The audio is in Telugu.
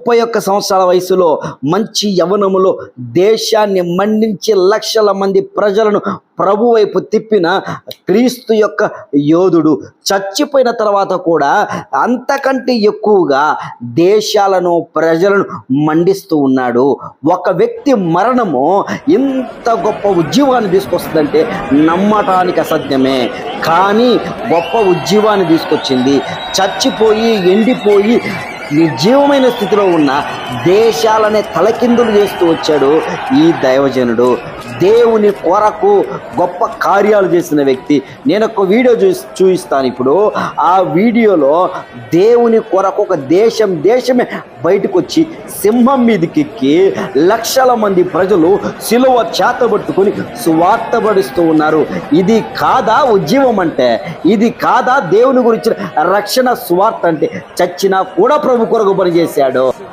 ముప్పై ఒక్క సంవత్సరాల వయసులో మంచి యవనములో దేశాన్ని మండించి లక్షల మంది ప్రజలను ప్రభు వైపు తిప్పిన క్రీస్తు యొక్క యోధుడు చచ్చిపోయిన తర్వాత కూడా అంతకంటే ఎక్కువగా దేశాలను ప్రజలను మండిస్తూ ఉన్నాడు. ఒక వ్యక్తి మరణము ఇంత గొప్ప ఉద్యమాన్ని తీసుకొస్తుందంటే నమ్మటానికి అసత్యమే కానీ గొప్ప ఉద్యమాన్ని తీసుకొచ్చింది. చచ్చిపోయి ఎండిపోయి నిర్జీవమైన స్థితిలో ఉన్న దేశాలనే తలకిందులు చేస్తూ వచ్చాడు ఈ దైవజనుడు. దేవుని కొరకు గొప్ప కార్యాలు చేసిన వ్యక్తి. నేను ఒక వీడియో చూ చూపిస్తాను ఇప్పుడు. ఆ వీడియోలో దేవుని కొరకు ఒక దేశం దేశమే బయటకు వచ్చి సింహం మీదకి ఎక్కి లక్షల మంది ప్రజలు సిలువ చేతబట్టుకుని సువార్తపడిస్తూ ఉన్నారు. ఇది కాదా ఉద్యమం అంటే ఇది కాదా దేవుని గురించిన రక్షణ సువార్త అంటే? చచ్చినా కూడా ప్రభు కొరకు పనిచేశాడు.